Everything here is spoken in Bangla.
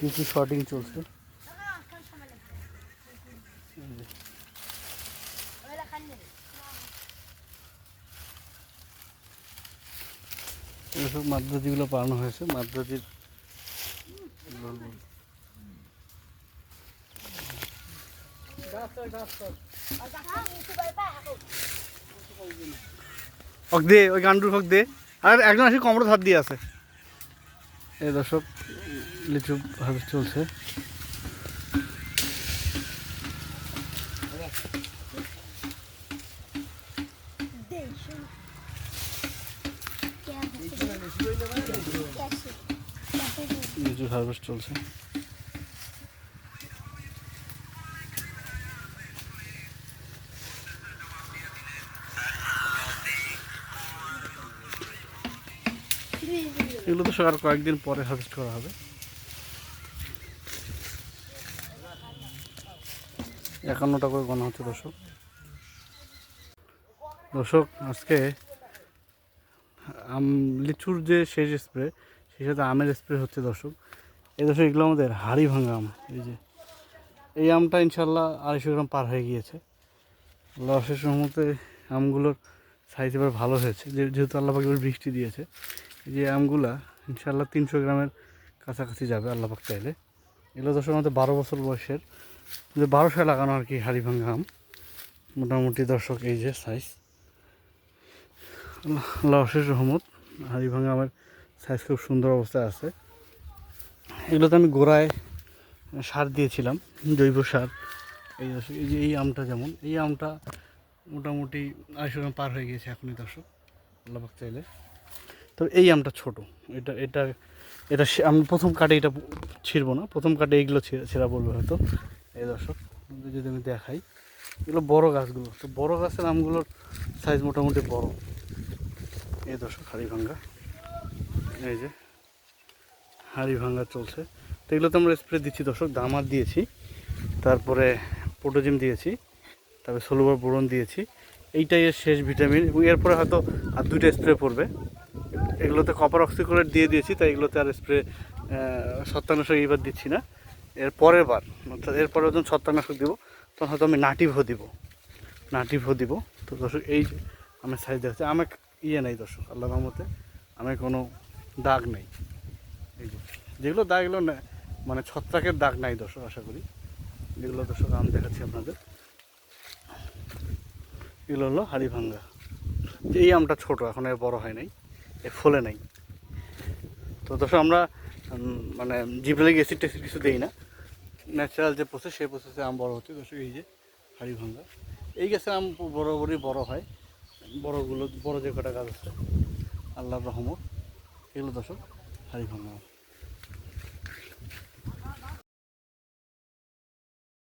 কিছু শর্টিং চলছে? এসব মাদ্রাজিগুলো পালানো হয়েছে। মাদ্রাজির হক দে ওই গান্ডুর হক দে। আর একজন আসি কমরে ধার দিয়ে আছে। এ দর্শক, লিচু হার্ভেস্ট চলছে। লিচু হার্ভেস্ট চলছে। এগুলো তো আর কয়েকদিন পরে হারভেস্ট করা হবে। একান্নটা করে গণা হচ্ছে দর্শক। দর্শক, আজকে আম, লিচুর যে শেষ স্প্রে সেই সাথে আমের স্প্রে হচ্ছে দর্শক। এই দর্শক, এগুলো আমাদের হাড়ি ভাঙা আম। এই যে, এই আমটা ইনশাল্লাহ আড়াইশো গ্রাম পার হয়ে গিয়েছে। লসের রহমতে আমগুলোর সাইজ এবার ভালো হয়েছে। যেহেতু আল্লাহ পাক এবার বৃষ্টি দিয়েছে। যে আমগুলা ইনশাল্লাহ তিনশো গ্রামের কাছাকাছি যাবে আল্লাহ পাক চাইলে। এগুলো দর্শক আমাদের বারো বছর বয়সের। যে বারোশো লাগানো আর কি হাড়ি ভাঙা আম। মোটামুটি দর্শক এই যে সাইজ আল্লাহ অশেষ রহমত। হাড়ি ভাঙা আমার সাইজ খুব সুন্দর অবস্থায় আছে। এগুলোতে আমি গোড়ায় সার দিয়েছিলাম, জৈব সার। এই দর্শক এই যে, এই আমটা যেমন। এই আমটা মোটামুটি আড়াইশো গ্রাম পার হয়ে গিয়েছে এখনই দর্শক আল্লাহ চাইলে। তো এই আমটা ছোট। এটা এটা এটা আমি প্রথম কাটে এটা ছিঁড়বো না। প্রথম কাটে এইগুলো ছেঁড়া পড়বে হয়তো। এই দর্শক, যদি আমি দেখাই, এগুলো বড় গাছগুলো। তো বড় গাছের আমগুলোর সাইজ মোটামুটি বড়। এই দর্শক, হাড়ি ভাঙ্গা। এই যে, হাড়ি ভাঙ্গা চলছে। তো এগুলো তো আমরা স্প্রে দিচ্ছি দর্শক, দামার দিয়েছি। তারপরে পোটোজিম দিয়েছি। তারপরে সোলোবার বোরন দিয়েছি। এইটাই এর শেষ ভিটামিন এবং এরপরে হয়তো আর দুইটা স্প্রে পড়বে। এগুলোতে কপার অক্সিক্লোরেট দিয়ে দিয়েছি, তাই এগুলোতে আর স্প্রে ছত্রাকনাশক এইবার দিচ্ছি না। এর পরের বার, অর্থাৎ এরপরে যখন ছত্রাকনাশক দিব, তখন হয়তো আমি নাটিভও দিব। নাটিভও দিব। তো দর্শক, এই আমার সাইজ দেখছে আমার ইয়ে নেই দর্শক, আল্লাহ রহমতে আমার কোনো দাগ নেই। যেগুলো দাগ এগুলো মানে ছত্রাকের দাগ নাই দর্শক, আশা করি। যেগুলো দর্শক, আম দেখাচ্ছি আপনাদের। এগুলো হলো হাড়ি ভাঙ্গা। এই আমটা ছোট, এখন এর বড় হয় নাই। ফলে নাই। তো দর্শক, আমরা মানে জিব্রালিক অ্যাসিড টেসিড কিছু দিই না। ন্যাচারাল যে প্রসেস সেই প্রসেসে আম বড় হচ্ছে। দর্শক, এই যে হাড়ি ভাঙ্গা। এই গাছের আম বরাবরই বড় হয়। বড়গুলো, বড় যে কটা গাছ আছে, আল্লাহর রহমত, এগুলো দর্শক, হাড়ি ভাঙ্গা।